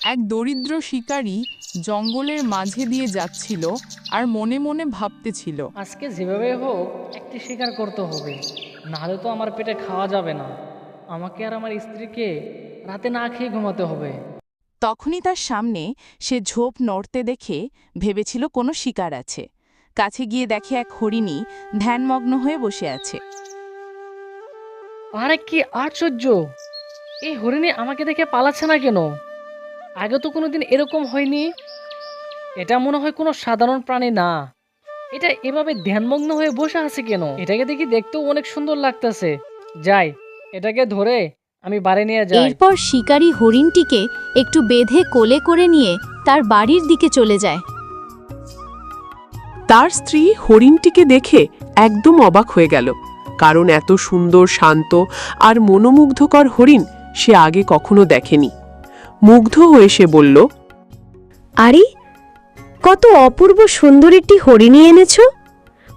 এক দরিদ্র শিকারী জঙ্গলের মাঝে দিয়ে যাচ্ছিল আর মনে মনে ভাবতেছিল। আজকে যেভাবে হোক একটি শিকার করতে হবে। নাহলে তো আমার পেটে খাওয়া যাবে না। আমাকে আর আমার স্ত্রীকে রাতে না খেয়ে ঘুমাতে হবে। তখনই তার সামনে সে ঝোপ নড়তে দেখে ভেবেছিল কোনো শিকার আছে। কাছে গিয়ে দেখে এক হরিণী ধ্যানমগ্ন হয়ে বসে আছে। আরে কি আশ্চর্য! এই হরিণী আমাকে দেখে পালাচ্ছে না কেন? আগে তো কোনোদিন এরকম হয়নি। এটা মনে হয় কোনো সাধারণ প্রাণী না। এটা এভাবে ধ্যানমগ্ন হয়ে বসে আছে কেন? এটাকে দেখি দেখতেও অনেক সুন্দর লাগতেছে। যাই এটাকে ধরে আমি বাড়ি নিয়ে যাই। এরপর শিকারী হরিণটিকে একটু বেঁধে কোলে করে নিয়ে তার বাড়ির দিকে চলে যায়। তার স্ত্রী হরিণটিকে দেখে একদম অবাক হয়ে গেল কারণ এত সুন্দর শান্ত আর মনোমুগ্ধকর হরিণ সে আগে কখনো দেখেনি। মুগ্ধ হয়ে সে বলল আরে কত অপূর্ব সুন্দর একটি হরিণী এনেছ।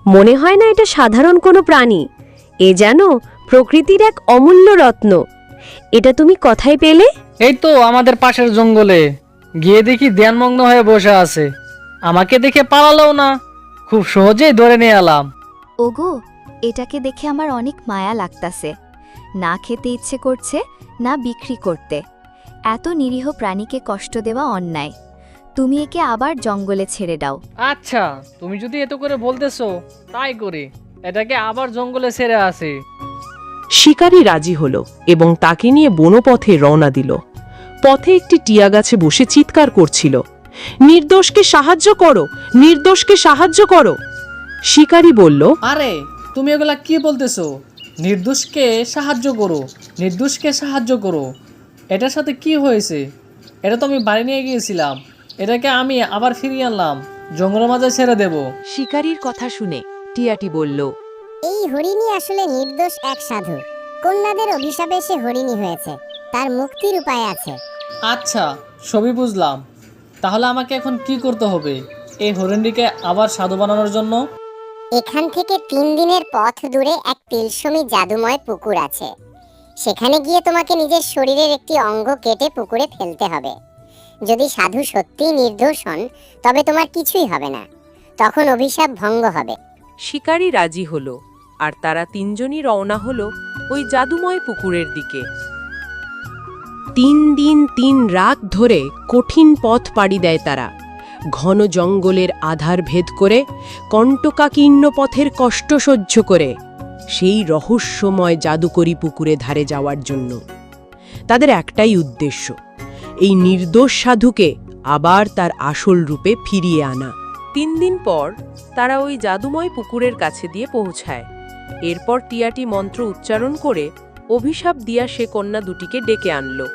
মনে হয় না এটা সাধারণ কোনো প্রাণী। এ যেন প্রকৃতির এক অমূল্য রত্ন। এটা তুমি কথায় পেলে? এই তো আমাদের পাশের জঙ্গলে। গিয়ে দেখি ধ্যানমগ্ন হয়ে বসে আছে। আমাকে দেখে পালালেও না। খুব সহজেই ধরে নিয়ে এলাম। ওগো এটাকে দেখে আমার অনেক মায়া লাগতাছে। না খেতে ইচ্ছে করছে না বিক্রি করতে। এত নিরীহ প্রাণীকে কষ্ট দেওয়া অন্যায়। তুমি একে আবার জঙ্গলে ছেড়ে দাও। আচ্ছা তুমি যদি এত করে বলতেছো তাই করে। এটাকে আবার জঙ্গলে ছেড়ে আসে। শিকারী রাজি হলো এবং তাকে নিয়ে বনপথে রওনা দিল। পথে একটি টিয়া গাছে বসে চিৎকার করছিল। নির্দোষকে সাহায্য করো নির্দোষকে সাহায্য করো। শিকারী বলল আরে তুমি এগুলা কি বলতেছো? নির্দোষকে সাহায্য করো নির্দোষকে সাহায্য করো। এটার সাথে কি হয়েছে? এটা তো আমি বাড়ি নিয়ে গিয়েছিলাম। এটাকে আমি আবার ফিরিয়ে আনলাম। জঙ্গলের মাঝে ছেড়ে দেব। শিকারীর কথা শুনে টিয়াটি বলল এই হরিণী আসলে নির্দোষ এক সাধু। কন্যাদের অভিশাপে সে হরিণী হয়েছে। তার মুক্তির উপায় আছে। আচ্ছা সবই বুঝলাম। তাহলে আমাকে এখন কি করতে হবে? এই হরিণটিকে আবার সাধু বানানোর জন্য? এখান থেকে তিন দিনের পথ দূরে এক তিলসমি জাদুময় পুকুর আছে। সেখানে গিয়ে তোমাকে নিজের শরীরের একটি অঙ্গ কেটে পুকুরে ফেলতে হবে। যদি সাধু সত্যিই নির্দোষ হন, তবে তোমার কিছুই হবে না। তখন অভিশাপ ভঙ্গ হবে। শিকারী রাজি হল, আর তারা তিনজনই রওনা হল ওই জাদুময় পুকুরের দিকে। তিন দিন তিন রাত ধরে কঠিন পথ পাড়ি দেয় তারা। ঘন জঙ্গলের আধার ভেদ করে, কণ্টকাকীর্ণ পথের কষ্ট সহ্য করে। সেই রহস্যময় জাদুকরি পুকুরে ধারে যাওয়ার জন্য। তাদের একটাই উদ্দেশ্য, এই নির্দোষ সাধুকে আবার তার আসল রূপে ফিরিয়ে আনা। তিন দিন পর তারা ওই জাদুময় পুকুরের কাছে দিয়ে পৌঁছায়। এরপর টিয়াটি মন্ত্র উচ্চারণ করে অভিশাপ দিয়া সে কন্যা দুটিকে ডেকে আনলো।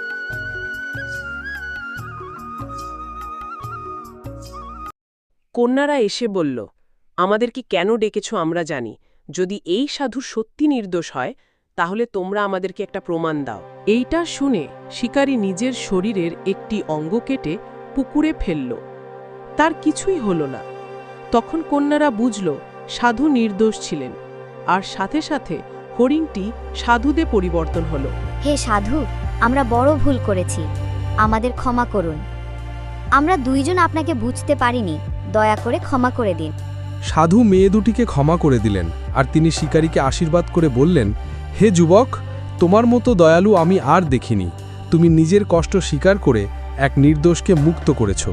কন্যারা এসে বলল, আমাদের কি কেন ডেকেছ আমরা জানি। যদি এই সাধু সত্যি নির্দোষ হয়, তাহলে তোমরা আমাদেরকে একটা প্রমাণ দাও। এইটা শুনে শিকারী নিজের শরীরের একটি অঙ্গ কেটে পুকুরে ফেলল। তার কিছুই হল না। তখন কন্যারা বুঝল, সাধু নির্দোষ ছিলেন। আর সাথে সাথে হরিণটি সাধুদে পরিবর্তন হল। হে সাধু, আমরা বড় ভুল করেছি। আমাদের ক্ষমা করুন। আমরা দুইজন আপনাকে বুঝতে পারিনি। দয়া করে ক্ষমা করে দিন। সাধু মেয়ে দুটিকে ক্ষমা করে দিলেন আর তিনি শিকারীকে আশীর্বাদ করে বললেন, হে যুবক, তোমার মতো দয়ালু আমি আর দেখিনি। তুমি নিজের কষ্ট স্বীকার করে এক নির্দোষকে মুক্ত করেছ।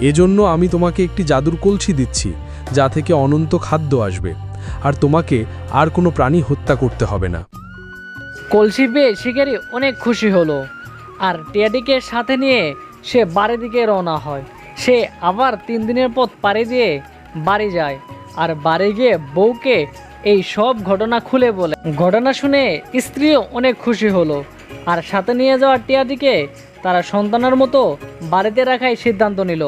এজন্য আমি তোমাকে একটি জাদুর কলসি দিচ্ছি, যা থেকে অনন্ত খাদ্য আসবে। আর তোমাকে আর কোনো প্রাণী হত্যা করতে হবে না। কলসি পেয়ে শিকারি অনেক খুশি হলো। আর টিয়াটিকে সাথে নিয়ে সে বাড়ির দিকে রওনা হয়। সে আবার তিন দিনের পথ পাড়ি দিয়ে বাড়ি যায়। আর বাড়ি গিয়ে বউকে এই সব ঘটনা খুলে বলে। ঘটনা শুনে স্ত্রীও অনেক খুশি হলো। আর সাথে নিয়ে যাওয়া টিয়াটিকে তারা সন্তানের মতো বাড়িতে রাখাই সিদ্ধান্ত নিল।